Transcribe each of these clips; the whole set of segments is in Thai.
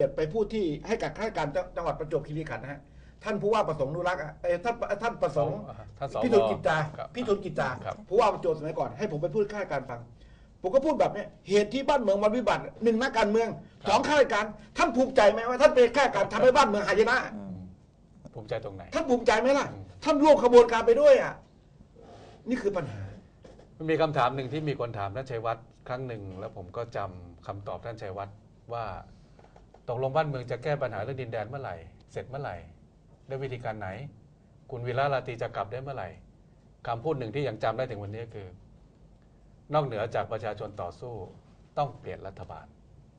เกียรติไปพูดที่ให้กับข้าราชการจังจังหวัดประจวบคีรีขันธ์นะฮะท่านผู้ว่าประสงค์นุรักษ์อะเอ้ยท่านท่านประสงค์ท่านสวพี่ทุนกิจจาครับพี่ทุนกิจจาครับผู้ว่าประจวบสมัยก่อนให้ผมไปพูดข้าราชการฟังผมก็พูดแบบเนี้ยเหตุที่บ้านเมืองมันวิบัติหนึ่งนักการเมืองสองข้าราชการ ท่านภูมิใจไหมว่าท่านเป็นข้าราชการทำให้บ้านเมืองหายนะภูมิใจตรงไหน ท่านภูมิใจไหมล่ะอืมท่านร่วมขบวนการไปด้วยอะนี่คือปัญหามันมีคำถามหนึ่งที่มีคนถามท่านชัยวัฒน์ครั้งหนึ่งแล้วผมก็จำคำตอบท่านชัยวัฒน์ว่า ตกลงบ้านเมืองจะแก้ปัญหาเรื่องดินแดนเมื่อไหร่ เสร็จเมื่อไหร่ด้วยวิธีการไหน คุณวีระราตรีจะกลับได้เมื่อไหร่คำพูดหนึ่งที่ยังจำได้ถึงวันนี้คือ นอกเหนือจากประชาชนต่อสู้ ต้องเปลี่ยนรัฐบาล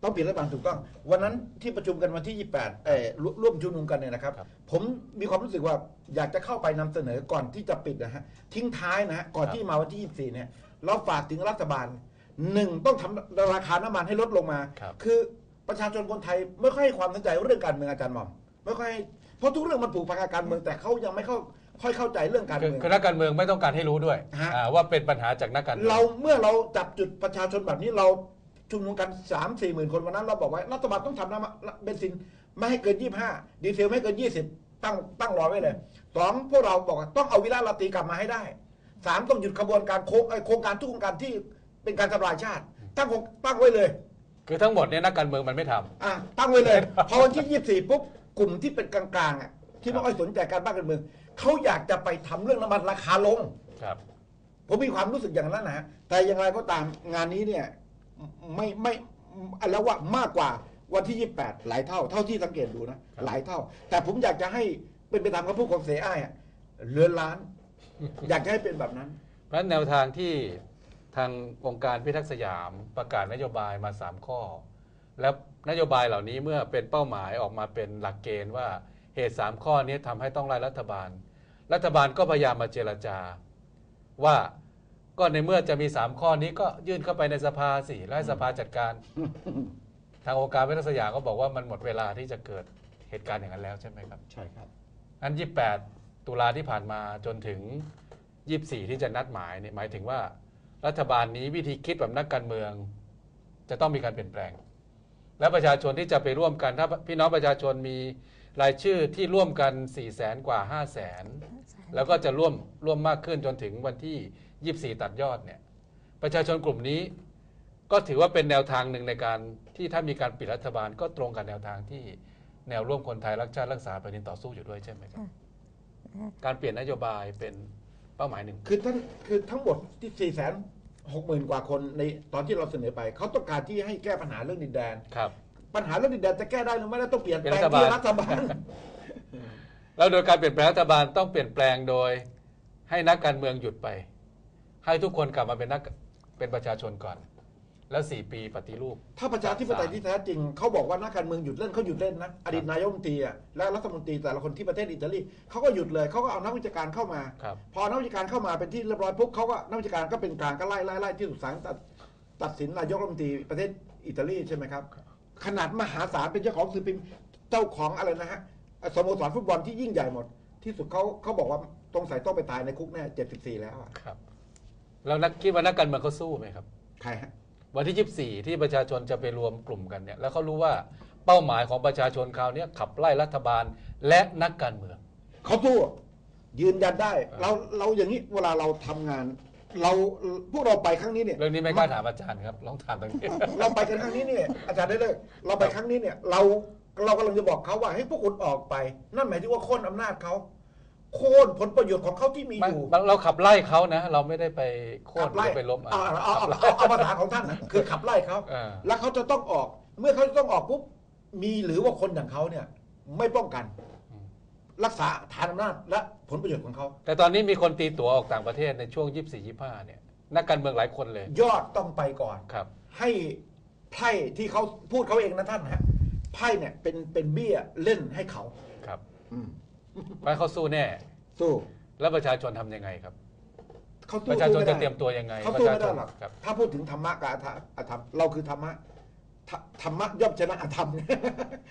ต้องเปลี่ยนรัฐบาลถูกต้อง วันนั้นที่ประชุมกันวันที่ 28เอ่อร่วร่วมชุมนุมกันเนี่ยนะครับครับ ผมมีความรู้สึกว่าอยากจะเข้าไปนำเสนอก่อนที่จะปิดนะฮะทิ้งท้ายนะฮะก่อนครับที่มาวันที่ 24 เนี่ยเราฝากถึงรัฐบาลหนึ่งต้องทำราคาน้ำมันให้ลดลงมาครับคือ ประชาชนคนไทยไม่ค่อยให้ความสนใจเรื่องการเมืองอาจารย์หม่อมไม่ค่อยให้เพราะทุกเรื่องมันผูกพันกับการเมืองแต่เขายังไม่เข้าค่อยเข้าใจเรื่องการคือเมือง คือนักการเมืองไม่ต้องการให้รู้ด้วยฮะ อ่าว่าเป็นปัญหาจากนักการเมือง เราเมื่อเราจับจุดประชาชนแบบนี้เราชุมนุมกันสามสี่หมื่นคนวันนั้นเราบอกว่ารัฐบาลต้องทำน้ำเบนซินไม่ให้เกินยี่ห้าดีเซลไม่ให้เกินยี่สิบตั้งตั้งรอไว้เลยสองพวกเราบอกว่าต้องเอาวิลาลาตรีกลับมาให้ได้สามต้องหยุดขบวนการโครงเอ่อโครงการทุกโครงการที่เป็นการทำลายชาติ ตั้งโครงตั้งไว้เลย คือทั้งหมดเนี่ยนักการเมืองมันไม่ทำ อะตั้งไว้เลย พอวันที่ยี่สี่ปุ๊บกลุ่มที่เป็นกลางๆอะที่ไม่ค่อยสนใจการบ้านการเมืองเขาอยากจะไปทำเรื่องน้ำมันราคาลง ครับ ผมมีความรู้สึกอย่างนั้นนะฮะแต่อย่างไรก็ตามงานนี้เนี่ยไม่ไม่แล้วว่ามากกว่าวันที่ 28 หลายเท่า เท่าที่สังเกตดูนะ ครับ หลายเท่า แต่ผมอยากจะให้เป็นไปตามคำพูดของเสียอ้ายอะเรือนล้าน อยากจะให้เป็นแบบนั้น เพราะฉะนั้นแนวทางที่ ทางองค์การพิทักษ์สยามประกาศนโยบายมา 3 ข้อ แล้วนโยบายเหล่านี้เมื่อเป็นเป้าหมายออกมาเป็นหลักเกณฑ์ว่าเหตุ 3 ข้อนี้ทำให้ต้องไล่รัฐบาล รัฐบาลก็พยายามมาเจรจา ว่าก็ในเมื่อจะมี 3 ข้อนี้ก็ยื่นเข้าไปในสภาสิแล้วให้สภาจัดการ ทางองค์การพิทักษ์สยามก็บอกว่ามันหมดเวลาที่จะเกิดเหตุการณ์อย่างนั้นแล้วใช่ไหมครับใช่ครับอัน 28 ตุลาที่ผ่านมาจนถึง24 ที่จะนัดหมายเนี่ยหมายถึงว่า รัฐบาลนี้วิธีคิดแบบนักการเมือง จะต้องมีการเปลี่ยนแปลง และประชาชนที่จะไปร่วมกันถ้าพี่น้องประชาชนมีรายชื่อที่ร่วมกัน4 0 0แสนกว่า5 0 0แสนแล้วก็จะร่วมร่วมมากขึ้นจนถึงวันที่ 24 ตัดยอดเนี่ยประชาชนกลุ่มนี้ก็ถือว่าเป็นแนวทางหนึ่งในการที่ถ้ามีการปิดรัฐบาลก็ตรงกับแนวทางที่แนวร่วมคนไทยรักชาติรักษาแผ่นดินต่อสู้อยู่ด้วยใช่ไหมครับ การเปลี่ยนนโยบายเป็น เป้าหมายหนึ่ง คือท่านคือทั้งหมดที่4ี่แสนหกหมื่นกว่าคนในตอนที่เราเสนอไป เขาต้องการที่ให้แก้ปัญหาเรื่องดินแดน ครับ ปัญหาเรื่องดินแดนจะแก้ได้หรือไม่ได้ต้องเปลี่ยนแปลงเป็นรัฐบาลที่รัฐบาล แล้วโดยการเปลี่ยนแปลงรัฐบาลต้องเปลี่ยนแปลงโดยให้นักการเมืองหยุดไป ให้ทุกคนกลับมาเป็นนักเป็นประชาชนก่อน แล้วสี่ปีปฏิรูป ถ้าประชาธิปไตยที่แท้จริงเขาบอกว่านักการเมืองหยุดเล่นเขาหยุดเล่นนะอดีตนายกรัฐมนตรีอะและรัฐมนตรีแต่ละคนที่ประเทศอิตาลีเขาก็หยุดเลยเขาก็เอานักวิชาการเข้ามา ครับ พอนักวิชาการเข้ามาเป็นที่เรียบร้อยปุ๊บเขาก็นักวิชาการก็เป็นกลางก็ไล่ไล่ไล่ที่สุดศาลตัดตัดสินนายกรัฐมนตรีประเทศอิตาลีใช่ไหมครับ ขนาดมหาศาลเป็นเจ้าของสื่อพิมพ์เจ้าของอะไรนะฮะสโมสรฟุตบอลที่ยิ่งใหญ่หมด ที่สุดเขาเขาบอกว่าตรงใส่ต้องไปตายในคุกแน่เจ็ดสิบสี่แล้วอะครับ แล้วนักคิดว่านักการเมืองเขาสู้ไหมครับ ใครฮะ วันที่ 24 ที่ประชาชนจะไปรวมกลุ่มกันเนี่ยแล้วเขารู้ว่าเป้าหมายของประชาชนคราวเนี้ยขับไล่รัฐบาลและนักการเมืองเขาสู้ยืนยันได้เราเราอย่างนี้เวลาเราทำงาน เราพวกเราไปครั้งนี้เนี่ยเรื่องนี้ไม่กล้าถามอาจารย์ครับลองถามตรงนี้เราไปกันครั้งนี้เนี่ยอาจารย์ได้เลยเราไปครั้งนี้เนี่ยเราเรากำลังจะบอกเขาว่าให้พวกคุณออกไป นั่นหมายถึงว่าโค่นอำนาจเขา โค่นผลประโยชน์ของเขาที่มีไม่อยู่เราขับไล่เขานะ เราไม่ได้ไปโค่นขับหรืไล่อไปล้มเอาเอาเอาเอาเอาภาษาของท่านนะคือขับไล่เขาเออ แล้วเขาจะต้องออก เมื่อเขาจะต้องออกปุ๊บมีหรือว่าคนอย่างเขาเนี่ย ไม่ป้องกันอืมรักษาฐานอำนาจและผลประโยชน์ของเขา แต่ตอนนี้มีคนตีตั๋วออกต่างประเทศในช่วง 24 25 เนี่ย นักการเมืองหลายคนเลย ยอดต้องไปก่อน ครับ ให้ไพ่ที่เขาพูดเขาเองนะท่านฮะไพ่เนี่ยเป็นเป็นเบี้ยเล่นให้เขา ครับ อืม เพราะเขาสู้แน่ สู้แล้วประชาชนทำยังไงครับ เขาปสู้ระชาชนสู้จะไได้เตรียมตัวยังไงเขาประสู้ชาไม่ชได้นหรอกครับ ถ้าพูดถึงธรรมะกับอธรรมอธรรมเราคือธรรมะธรธรรมะย่อมชนะอธรรม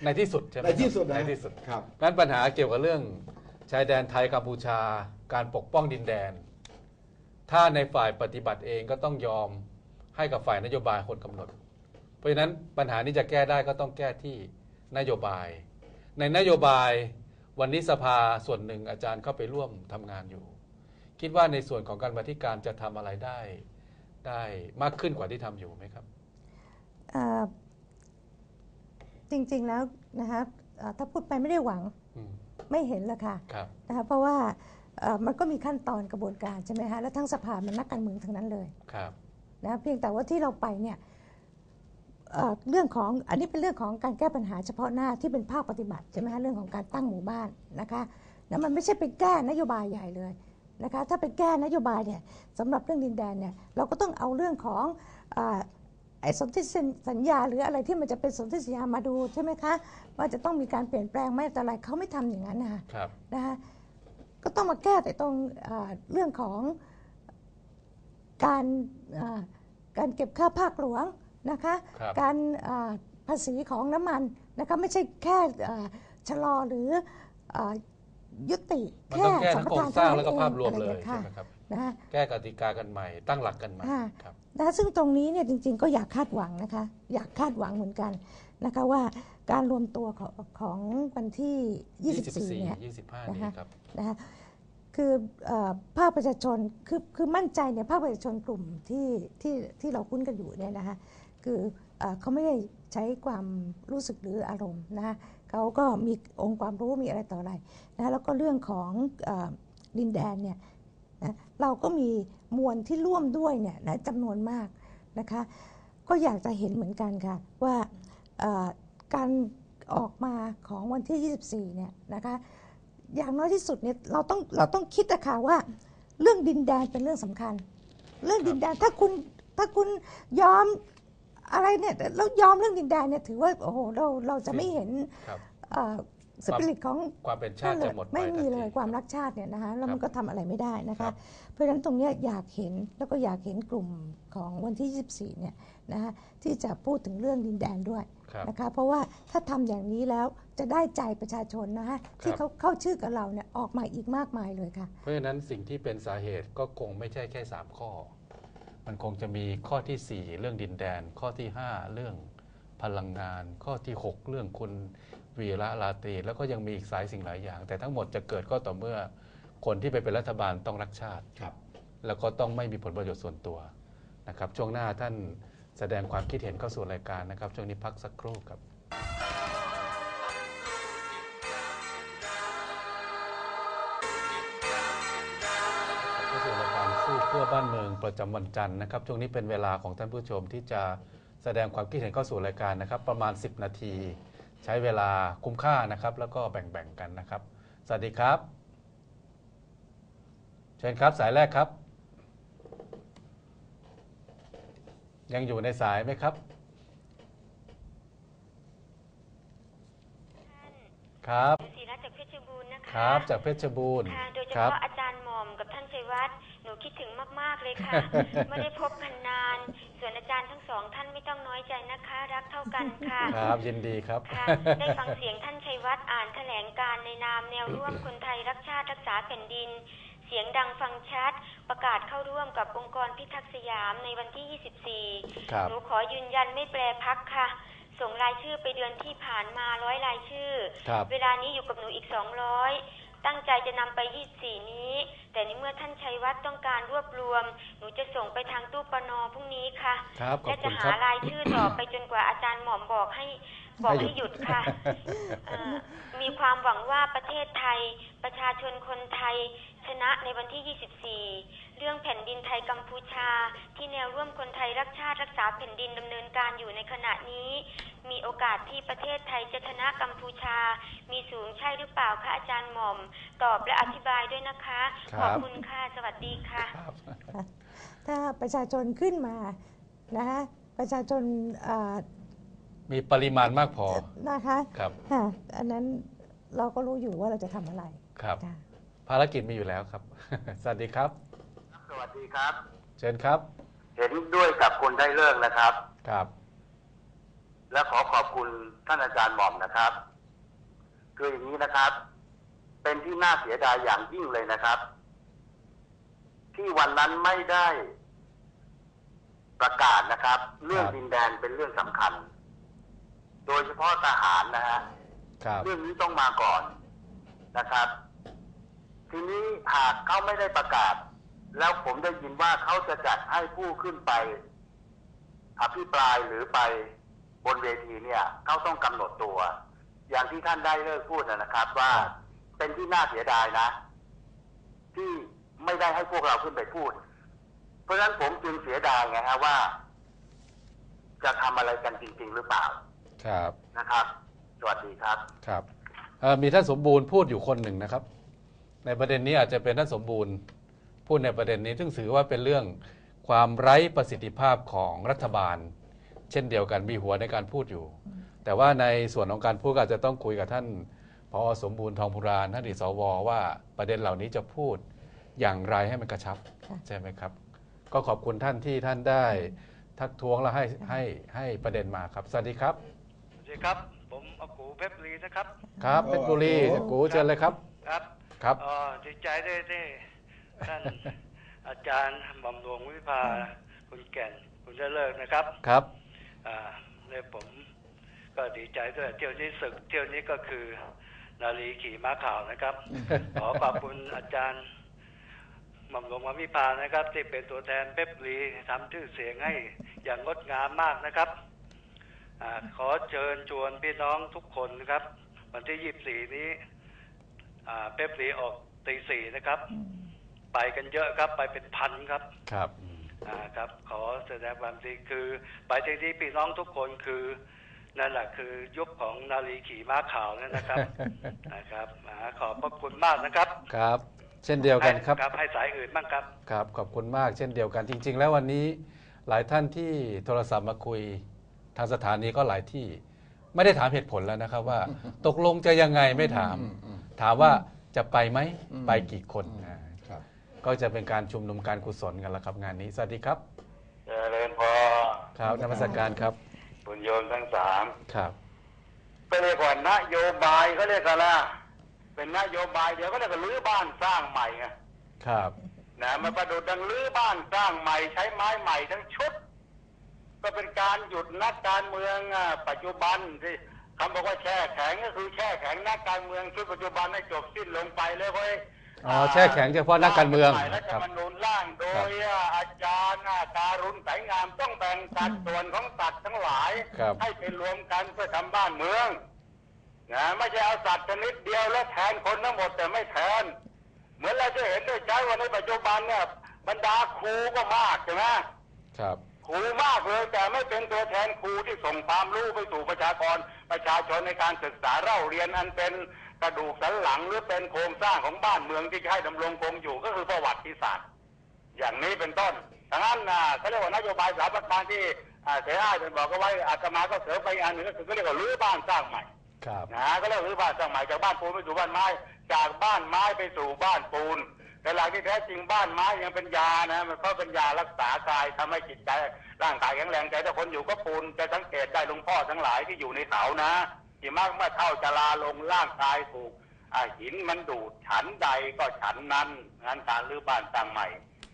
ในที่สุดใช่ไหมในที่สุดครับนะในที่สุดครับ งั้นปัญหาเกี่ยวกับเรื่องชายแดนไทยกัมพูชา การปกป้องดินแดน ถ้าในฝ่ายปฏิบัติเองก็ต้องยอมให้กับฝ่ายนโยบายคนกำหนด เพราะฉะนั้นปัญหานี้จะแก้ได้ก็ต้องแก้ที่นโยบาย ในนโยบาย วันนี้สภาส่วนหนึ่งอาจารย์เข้าไปร่วมทำงานอยู่ คิดว่าในส่วนของการบัธิการจะทำอะไรได้ได้มากขึ้นกว่าที่ทำอยู่ไหมครับเอ่อจริงๆแล้วนะคะเอ่อถ้าพูดไปไม่ได้หวังอืมไม่เห็นละค่ะครับนะคะเพราะว่าเอ่อมันก็มีขั้นตอนกระบวนการใช่ไหมคะและทั้งสภามันนักการเมืองทั้งนั้นเลยครับนะเพียงแต่ว่าที่เราไปเนี่ย เอ่อเรื่องของอันนี้เป็นเรื่องของการแก้ปัญหาเฉพาะหน้าที่เป็นภาคปฏิบัติใช่ไหมคะเรื่องของการตั้งหมู่บ้านนะคะนะมันไม่ใช่ไปแก้นโยบายใหญ่เลยนะคะถ้าไปแก้นโยบายเนี่ยสำหรับเรื่องดินแดนเนี่ยเราก็ต้องเอาเรื่องของเอ่อไอ้สนธิสัญญาหรืออะไรที่มันจะเป็นสนธิสัญญามาดูใช่ไหมคะว่าจะต้องมีการเปลี่ยนแปลงไหมแต่อะไรเขาไม่ทำอย่างนั้นนะคะครับนะคะก็ต้องมาแก้แต่ตรงเอ่อเรื่องของการเอ่อการเก็บค่าภาคหลวง นะคะ ครับการเอ่อภาษีของน้ำมันนะคะไม่ใช่แค่เอ่อชะลอหรือเอ่อยุติมันแค่ต้องแก้สัทั้มงปโครทางนสร้างเท่แล้วก็นั้นภาพรวมองเลยอะไรใช่ค่ะไหมครับนะคะแก้กติกากันใหม่ ตั้งหลักกันใหม่ค่ะครับ นะซึ่งตรงนี้เนี่ยจริงๆก็อยากคาดหวังนะคะ อยากคาดหวังเหมือนกันนะคะว่าการรวมตัวของของวันที่ 24 เนี่ย24 25นะคะ นี้ครับ นะคะคือเออภาคประชาชนคือคือมั่นใจในภาคประชาชนกลุ่มที่ที่ที่เราคุ้นกันอยู่เนี่ยนะคะ คือเอเขาไม่ได้ใช้ความรู้สึกหรืออารมณ์นะคะเขาก็มีองค์ความรู้มีอะไรต่ออะไรนะแล้วก็เรื่องของอดินแดนเนี่ยนะเราก็มีมวลที่ร่วมด้วยเนี่ยนะจำนวนมากนะคะก็อยากจะเห็นเหมือนกันค่ะว่าการออกมาของวันที่ 24 เนี่ยนะคะอย่างน้อยที่สุดเนี่ยเราต้องเราต้องคิดอะค่ะว่า เรื่องดินแดนเป็นเรื่องสำคัญ เรื่องดินแดนถ้าคุณถ้าคุณยอม อะไรเนี่ยแล้วยอมเรื่องดินแดนเนี่ยถือว่าโอ้โหเราเราจะไม่เห็นครับสปิริตของความเป็นชาติจะหมดไปไม่มีทันทีเลยความรักชาติเนี่ยนะคะแล้วครับมันก็ทำอะไรไม่ได้นะครัคะบเพราะฉะนั้นตรงเนี้ยอยากเห็นแล้วก็อยากเห็นกลุ่มของวันที่ 24เนี่ยนะคะที่จะพูดถึงเรื่องดินแดนด้วยครับนะคะเพราะว่าถ้าทำอย่างนี้แล้วจะได้ใจประชาชนนะคะที่เขาเข้าชื่อกับเราเนี่ยออกมาอีกมากมายเลยค่ะ เพราะฉะนั้นสิ่งที่เป็นสาเหตุก็คงไม่ใช่แค่ 3 ข้อ มันคงจะมีข้อทีสี่ 4 เรื่องดินแดน ข้อที่ 5 เรื่องพลังงาน ข้อที่ 6 เรื่องคุณวีระลาตรีแล้วก็ยังมีอีกสายสิ่งหลายอย่าง แต่ทั้งหมดจะเกิดก็ต่อเมื่อคนที่ไปเป็นรัฐบาลต้องรักชาติ ครับ แล้วก็ต้องไม่มีผลประโยชน์ส่วนตัวนะครับ ช่วงหน้าท่านแสดงความคิดเห็นเข้าสู่รายการนะครับ ช่วงนี้พักสักครู่ครับ สู้เพื่อบ้านเมืองประจำวันจันทร์นะครับช่วงนี้เป็นเวลาของท่านผู้ชมที่จะแสดงความคิดเห็นเข้าสู่รายการนะครับ ประมาณ 10 นาที ใช้เวลาคุ้มค่านะครับ แล้วก็แบ่งๆกันนะครับ สวัสดีครับ เชิญครับสายแรกครับ ยังอยู่ในสายไหมครับ ครับ ศิรัตน์จากเพชรบูรณ์นะคะครับจากเพชรบูรณ์ค่ะโดยเฉครับ พาะอาจารย์หม่อมกับท่านชัยวัฒน์หนู คิดถึงมาก ๆ เลยค่ะ ไม่ได้พบกันนาน ส่วนอาจารย์ทั้งสองท่านไม่ต้องน้อยใจนะคะ รักเท่ากันค่ะ ครับยินดีครับค่ะได้ฟังเสียงท่านชัยวัฒน์อ่านแถลงการณ์ในนามแนวร่วมคนไทยรักชาติรักษาแผ่นดิน เสียงดังฟังชัด ประกาศเข้าร่วมกับองค์กรพิทักษ์สยามในวันที่ 24ครับหนูขอยืนยันไม่แปรพักค่ะส่งรายชื่อไปเดือนที่ผ่านมาร้อยรายชื่อครับเวลานี้อยู่กับหนูอีก200 ตั้งใจจะนำไป24นี้ แต่ในเมื่อท่านชัยวัฒน์ต้องการรวบรวม หนูจะส่งไปทางตู้ปนพรุ่งนี้ค่ะครับขอและบจะคุณคหารับรายชื่อต่อไปจนกว่าอาจารย์หม่อมบอกให้บอกให้หยุดค่ะเอ่อมีความหวังว่าประเทศไทย ประชาชนคนไทย ชนะในวันที่ 24 เรื่องแผ่นดินไทยกัมพูชา ที่แนวร่วมคนไทยรักชาติรักษาแผ่นดินดำเนินการอยู่ในขณะนี้ มีโอกาสที่ประเทศไทยจะชนะกัมพูชา มีสูงใช่หรือเปล่าคะอาจารย์หม่อม ตอบและอธิบายด้วยนะคะครับขอบคุณค่ะ สวัสดีค่ะครับถ้าประชาชนขึ้นมานะคะประชาชนเอ่อมีปริมาณมากพอนะคะครับค่ะอันนั้นเราก็รู้อยู่ว่าเราจะทำอะไรครับค่ะภารกิจมีอยู่แล้วครับ สวัสดีครับ สวัสดีครับ เชิญครับ เห็นด้วยกับคนได้เลิกนะครับ ครับ และขอขอบคุณท่านอาจารย์หม่อมนะครับคืออย่างนี้นะครับ เป็นที่น่าเสียดายอย่างยิ่งเลยนะครับ ที่วันนั้นไม่ได้ประกาศนะครับ เรื่องครับดินแดนเป็นเรื่องสำคัญ โดยเฉพาะทหารนะฮะครับเรื่องนี้ต้องมาก่อนนะครับ ทีนี้หากเขาไม่ได้ประกาศ แล้วผมได้ยินว่าเขาจะจัดให้ผู้ขึ้นไปอภิปรายหรือไปบนเวทีเนี่ยเขาต้องกำหนดตัว อย่างที่ท่านได้เลิกพูดนะนะครับ ว่าครับเป็นที่น่าเสียดายนะ ที่ไม่ได้ให้พวกเราขึ้นไปพูด เพราะฉะนั้นผมจึงเสียดายไงฮะว่า จะทำอะไรกันจริง ๆ หรือเปล่า ครับนะครับ สวัสดีครับครับเอ่อมีท่านสมบูรณ์พูดอยู่คนหนึ่งนะครับ ในประเด็นนี้อาจจะเป็นท่านสมบูรณ์ พูดในประเด็นนี้ซึ่งถือว่าเป็นเรื่องความไร้ประสิทธิภาพของรัฐบาล เช่นเดียวกันมีหัวในการพูดอยู่ แต่ว่าในส่วนของการพูดก็อาจจะต้องคุยกับท่านพอสมบูรณ์ทองพุรานท่านอดีตสวว่าประเด็นเหล่านี้จะพูดอย่างไรให้มันกระชับค่ะใช่ไหมครับ ก็ขอบคุณท่านที่ท่านได้ทักท้วงและให้ให้ให้ประเด็นมาครับ สวัสดีครับ สวัสดีครับ ผมอากูเพชรบุรีนะครับ ครับเพชรบุรีกูเชิญเลยครับ ครับ ครับ เอ่อดีใจได้ได้ ท่านอาจารย์บำรวงวิภาคุณแก่นคุณได้เลิกนะครับครับอ่าเนี่ยผมก็ดีใจด้วยเที่ยวนี้ศึกเที่ยวนี้ก็คือ นาลีขี่ม้าขาวนะครับ ขอขอบคุณอาจารย์บำรวงวิภานะครับ ที่เป็นตัวแทนเพชรบุรีทำชื่อเสียงให้อย่างงดงามมากนะครับอาขอเชิญชวนพี่น้องทุกคนนะครับ วันที่ยี่สี่นี้อ่าเป๊ปรีออกตีสี่นะครับ ไปกันเยอะครับไปเป็นพันครับครับอ่าครับ ขอแสดงความดีคือ ไปที่ที่พี่น้องทุกคนคือนั่นแหละคือยุคของนาลีขี่ม้าขาวนั่นนะครับนะครับอ่าขอบพระคุณมากนะครับครับ เช่นเดียวกันครับให้ให้สายอื่นบ้างครับครับ ขอบคุณมากเช่นเดียวกันจริง ๆ แล้ววันนี้หลายท่านที่โทรศัพท์มาคุยทางสถานีก็หลายที่ ไม่ได้ถามเหตุผลแล้วนะครับว่า ตกลงจะยังไงไม่ถาม ถามว่าจะไปไหมไปกี่คนอ่าครับ ก็จะเป็นการชุมนุมการกุศลกันแล้วครับงานนี้ สวัสดีครับ เจริญพอครับนมัสการครับคุณโยมทั้งสามครับก็เรียกว่านโยบายเขาเรียกกันละเป็นนโยบายเดี๋ยวก็เรียกว่ารื้อบ้านสร้างใหม่ไงครับนะมันประดุดดังรื้อบ้านสร้างใหม่ใช้ไม้ใหม่ทั้งชุด ก็เป็นการหยุดนักการเมืองอะปัจจุบันที่คำบอกว่าแช่แข็งก็คือแช่แข็งนักการเมืองชุดปัจจุบันให้จบสิ้นลงไปเลยเว้ย อ๋อแช่แข็งเฉพาะนักการเมืองใหรัฐธรรมนูญร่างโดยอาจารย์การุณสายงามต้องแบ่งสัดส่วนของสัตว์ทั้งหลาย ครับ ให้ไปรวมกันเพื่อทำบ้านเมืองนะไม่ใช่เอาสัตว์ชนิดเดียวแล้วแทนคนทั้งหมดแต่ไม่แทน เหมือนเราจะเห็นได้ใช้ว่าในปัจจุบันเนี่ยบรรดาครูก็มากใช่ไหม ครับ ครูมากเลยแต่ไม่เป็นตัวแทนครูที่ส่งความรู้ไปสู่ประชากรประชาชนในการศึกษาเล่าเรียนอันเป็น กระดูกสันหลังหรือเป็นโครงสร้างของบ้านเมืองที่จะให้ดำรงคงอยู่ก็คือประวัติศาสตร์ อย่างนี้เป็นต้นดังนั้นนะเขาเรียกว่านโยบายสามประการที่อ่าเสียอ้ายเป็นบอกเอาไว้อาตมาก็เสริมไปอีกอันหนึ่งก็คือเขาเรียกว่ารื้อบ้านสร้างใหม่ครับนะก็เรียกว่ารื้อบ้านสร้างใหม่จากบ้านปูนไปสู่บ้านไม้ จากบ้านไม้ไปสู่บ้านปูน แต่หลักที่แท้จริงบ้านไม้ยังเป็นยานะมันก็เป็นยารักษากายทำให้จิตใจร่างกายแข็งแรงแต่ถ้าคนอยู่ก็ปูนจะสังเกตได้หลวงพ่อทั้งหลายที่อยู่ในเสานะ ที่มากเมื่อเท่าจะลาลงร่างกายถูกอ่าหินมันดูดฉันใดก็ฉันนั้นงานการรื้อบ้านสร้างใหม่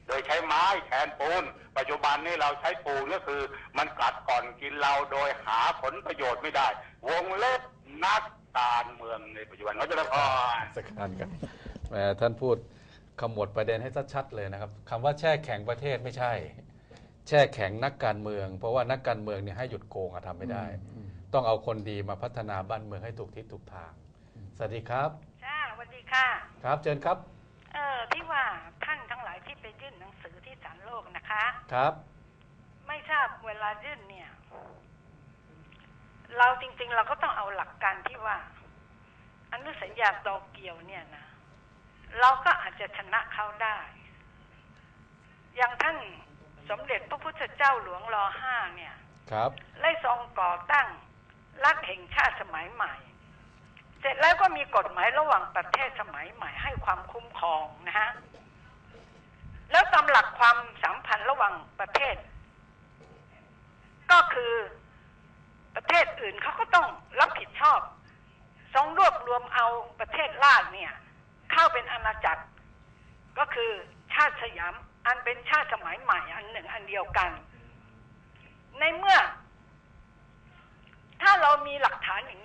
โดยใช้ไม้แทนปูน ปัจจุบันนี้เราใช้ปูนก็คือ มันกัดก่อนกินเราโดยหาผลประโยชน์ไม่ได้ วงเล็บนักการเมืองในปัจจุบันเขาจะละพรสักการครับแหมท่านพูดขมวดประเด็นให้ชัดๆเลยนะครับคำว่าแช่แข็งประเทศไม่ใช่ แช่แข็งนักการเมือง เพราะว่านักการเมืองเนี่ยให้หยุดโกงอะทำไม่ได้ ต้องเอาคนดีมาพัฒนาบ้านเมืองให้ถูกทิศถูกทาง สวัสดีครับจ้าสวัสดีค่ะ ครับเชิญครับ เออที่ว่าท่านทั้งหลายที่ไปยื่นหนังสือที่ศาลโลกนะคะ ครับ ไม่ทราบเวลายื่นเนี่ย เราจริง ๆ เราก็ต้องเอาหลักการที่ว่าอนุสัญญาโตเกียวเนี่ยนะ เราก็อาจจะชนะเขาได้ อย่างท่านสมเด็จพระพุทธเจ้าหลวงรอห้าเนี่ย ครับได้ทรงก่อตั้ง รัฐแห่งชาติสมัยใหม่ เสร็จแล้วก็มีกฎหมายระหว่างประเทศสมัยใหม่ให้ความคุ้มครองนะฮะแล้วตามหลักความสัมพันธ์ระหว่างประเทศ ก็คือประเทศอื่นเขาก็ต้องรับผิดชอบทรงรวบรวมเอาประเทศลาดเนี่ย เข้าเป็นอาณาจักร ก็คือชาติสยามอันเป็นชาติสมัยใหม่อันหนึ่งอันเดียวกัน ในเมื่อ ถ้าเรามีหลักฐานอย่าง